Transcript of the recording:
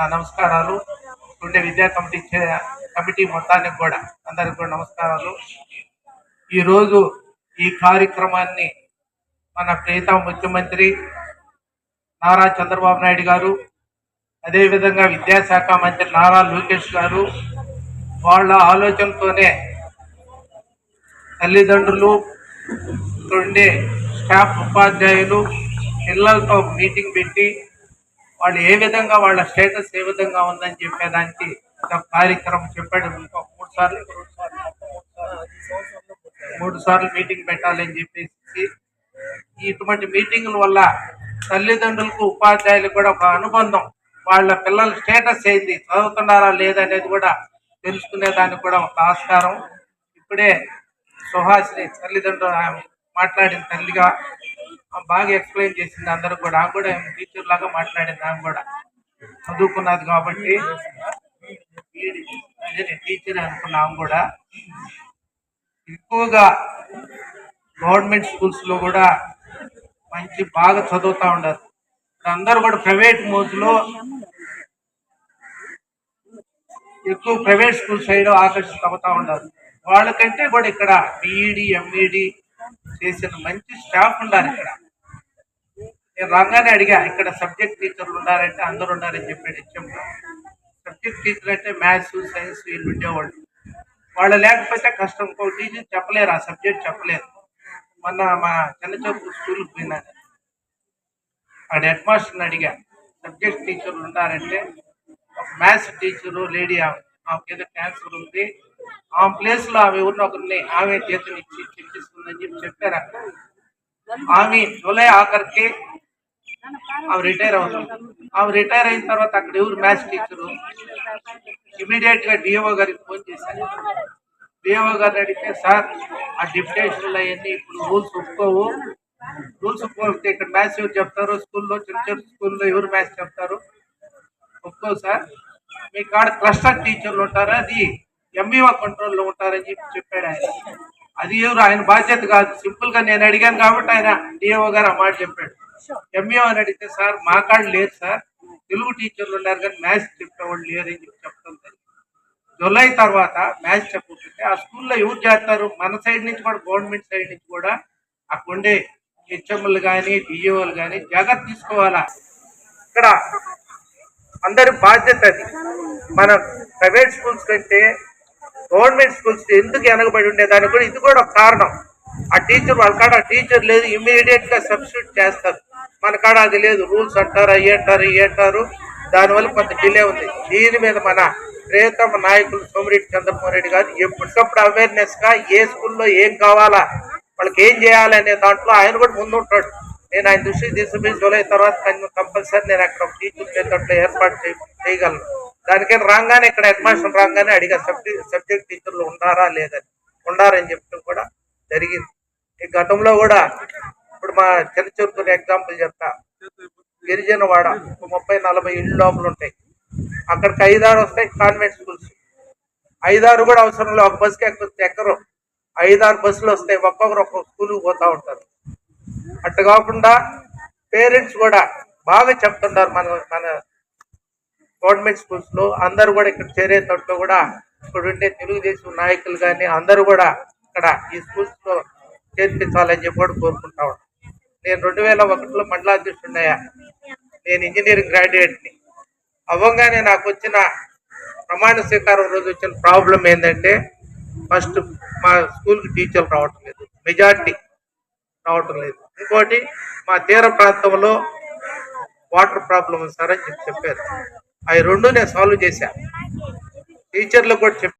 నా నమస్కారాలు. ఉండే విద్యా కమిటీ కమిటీ మొత్తానికి కూడా అందరికి కూడా నమస్కారాలు. ఈరోజు ఈ కార్యక్రమాన్ని మన ప్రీతం ముఖ్యమంత్రి నారా చంద్రబాబు నాయుడు గారు అదేవిధంగా విద్యాశాఖ మంత్రి నారా లోకేష్ గారు వాళ్ళ ఆలోచనతోనే తల్లిదండ్రులు ఉండే స్టాఫ్ ఉపాధ్యాయులు పిల్లలతో మీటింగ్ పెట్టి వాళ్ళు ఏ విధంగా వాళ్ళ స్టేటస్ ఏ విధంగా ఉందని చెప్పేదానికి కార్యక్రమం చెప్పాడు. మూడు సార్లు రెండు సార్లు, మూడు సార్లు, మీటింగ్ పెట్టాలని చెప్పేసి ఇటువంటి మీటింగుల వల్ల తల్లిదండ్రులకు ఉపాధ్యాయులకు కూడా ఒక అనుబంధం. వాళ్ళ పిల్లల స్టేటస్ ఏంది? చదువుతున్నారా లేదా అనేది కూడా తెలుసుకునే దానికి కూడా ఒక ఆస్కారం. ఇప్పుడే సుహాసిని తల్లిదండ్రులు ఆమె మాట్లాడిన తల్లిగా బాగా ఎక్స్ప్లెయిన్ చేసింది అందరూ కూడా. ఆమె కూడా టీచర్ లాగా మాట్లాడింది ఆమె కూడా. చదువుకున్నది కాబట్టి. అదే టీచర్ అనుకున్నాం ఆమె కూడా. ఎక్కువగా గవర్నమెంట్ స్కూల్స్లో కూడా మంచి బాగా చదువుతా ఉండరు అందరూ కూడా ప్రైవేట్ మోజులో ఎక్కువ ప్రైవేట్ స్కూల్ సైడ్ ఆకర్షితమవుతా ఉండరు వాళ్ళకంటే కూడా ఇక్కడ బీఈడి ఎంఈడి చేసిన మంచి స్టాఫ్ ఉండాలి ఇక్కడ. నేను రాగానే అడిగా ఇక్కడ సబ్జెక్ట్ టీచర్లు ఉన్నారంటే అందరు ఉన్నారని చెప్పాడు హెచ్ఎం సబ్జెక్ట్ టీచర్ అంటే మ్యాథ్స్ సైన్స్ వీళ్ళు ఉండేవాళ్ళు. వాళ్ళు లేకపోతే కష్టం. ఇంకో టీచర్ చెప్పలేరు ఆ సబ్జెక్ట్ చెప్పలేరు. మొన్న మా చిన్నచూపు స్కూల్కి పోయినాను. ఆడ హెడ్ మాస్టర్ని అడిగా సబ్జెక్ట్ టీచర్లు ఉన్నారంటే ఒక మ్యాథ్స్ టీచరు లేడీ ఆమె ఆమెకి ఏదో క్యాన్సర్ ఉంది. ఆమె ప్లేస్లో ఆమె ఎవరిని ఒకరిని ఆమె చేతులు ఇచ్చి చెప్పిస్తుందని చెప్పి చెప్పారు అక్కడ ఆమె జూలై ఆఖరికి ఆమె రిటైర్ అవుతాం ఆమె రిటైర్ అయిన తర్వాత అక్కడ ఎవరు మ్యాథ్స్ టీచరు? ఇమీడియట్గా డిఓ గారికి ఫోన్ చేశాను డిఓ గారిని అడిగితే సార్ ఆ డిప్యుటేషన్లు అవన్నీ ఇప్పుడు రూల్స్ ఒప్పుకోవు. రూల్స్ ఒప్పుకోకపోతే ఇక్కడ మ్యాథ్స్ ఎవరు చెప్తారు? స్కూల్లో చిన్న చిన్న స్కూల్లో ఎవరు మ్యాథ్స్ చెప్తారు? ఒప్పుకోవు సార్. మీ కాడ క్లస్టర్ టీచర్లు ఉంటారు? అది ఎంఈఓ కంట్రోల్లో ఉంటారని చెప్పి చెప్పాడు ఆయన. అది ఎవరు? ఆయన బాధ్యత కాదు. సింపుల్గా నేను అడిగాను కాబట్టి ఆయన డిఓ గారు ఆ మాట చెప్పాడు. ఎంఈఓ అని అడిగితే సార్ మా కాడ లేరు సార్. తెలుగు టీచర్లు ఉన్నారు కానీ మ్యాథ్స్ చెప్పేవాళ్ళు లేరు అని చెప్పి చెప్తాం జులై తర్వాత మ్యాథ్స్ చెప్పుకుంటుంటే ఆ స్కూల్లో ఎవరు చేస్తారు? మన సైడ్ నుంచి కూడా గవర్నమెంట్ సైడ్ నుంచి కూడా అక్కడ ఉండే హెచ్ఎంలు కానీ డిఓలు కానీ జాగ్రత్త తీసుకోవాలా? ఇక్కడ అందరి బాధ్యత అది. మన ప్రైవేట్ స్కూల్స్ కంటే గవర్నమెంట్ స్కూల్స్ ఎందుకు వెనకబడి ఉండేదానికి కూడా ఇది కూడా ఒక కారణం. ఆ టీచర్ వాళ్ళ కాడ టీచర్ లేదు ఇమ్మీడియట్గా సబ్స్టిట్యూట్ చేస్తారు. మన కాడ అది లేదు. రూల్స్ అంటారు అయ్యి అంటారు ఇవి అంటారు. దానివల్ల కొంత డిలే ఉంది. దీని మీద మన ప్రియతమ నాయకులు సోమిరెడ్డి చంద్రమోహన్ రెడ్డి గారు ఎప్పటికప్పుడు అవేర్నెస్గా ఏ స్కూల్లో ఏం కావాలా వాళ్ళకి ఏం చేయాలి అనే దాంట్లో ఆయన కూడా ముందుంటాడు నేను ఆయన దృష్టికి తీసుకుపోయి జూలై తర్వాత కంపల్సరీ నేను అక్కడ టీచర్ చేసేటట్లు ఏర్పాటు చేయ- చేయగలను. దానికైనా రాగానే ఇక్కడ అడ్మిషన్ రాగానే అడిగా సబ్జెక్ట్ సబ్జెక్ట్ టీచర్లు ఉండారా లేదని? ఉండారని చెప్పడం కూడా జరిగింది. ఈ గతంలో కూడా ఇప్పుడు మా చరిచూరుకుని ఎగ్జాంపుల్ చెప్తా. గిరిజన వాడ ఒక ముప్పై నలభై ఇళ్ళు లోపల ఉంటాయి. అక్కడికి ఐదారు వస్తాయి కాన్వెంట్ స్కూల్స్ ఐదారు కూడా అవసరం లేదు. ఒక బస్కి ఎక్క ఎక్కరు. ఐదారు బస్సులు వస్తాయి. ఒక్కొక్కరు ఒక్కొక్క స్కూల్కి పోతా ఉంటారు. అట్లా కాకుండా పేరెంట్స్ కూడా బాగా చెప్తుంటారు మన మన గవర్నమెంట్ స్కూల్స్లో. అందరూ కూడా ఇక్కడ చేరేటట్లు కూడా ఇక్కడ ఉండే తెలుగుదేశం నాయకులు కానీ అందరూ కూడా ఇక్కడ ఈ స్కూల్స్లో చేర్పించాలని చెప్పి కూడా కోరుకుంటా ఉంటారు నేను రెండు వేల ఒకటిలో మండలాధ్యక్షుడినయ్యా నేను ఇంజనీరింగ్ గ్రాడ్యుయేట్ని. అవ్వంగానే అవ్వగానే నాకు వచ్చిన ప్రమాణ స్వీకారం రోజు వచ్చిన ప్రాబ్లం ఏంటంటే ఫస్ట్ మా స్కూల్కి టీచర్లు రావటం లేదు. మెజార్టీ రావటం లేదు. ఇంకోటి మా తీర ప్రాంతంలో వాటర్ ప్రాబ్లం సార్ అని చెప్పి చెప్పారు. అవి రెండు నేను సాల్వ్ చేశాను టీచర్లకు కూడా చెప్పాను.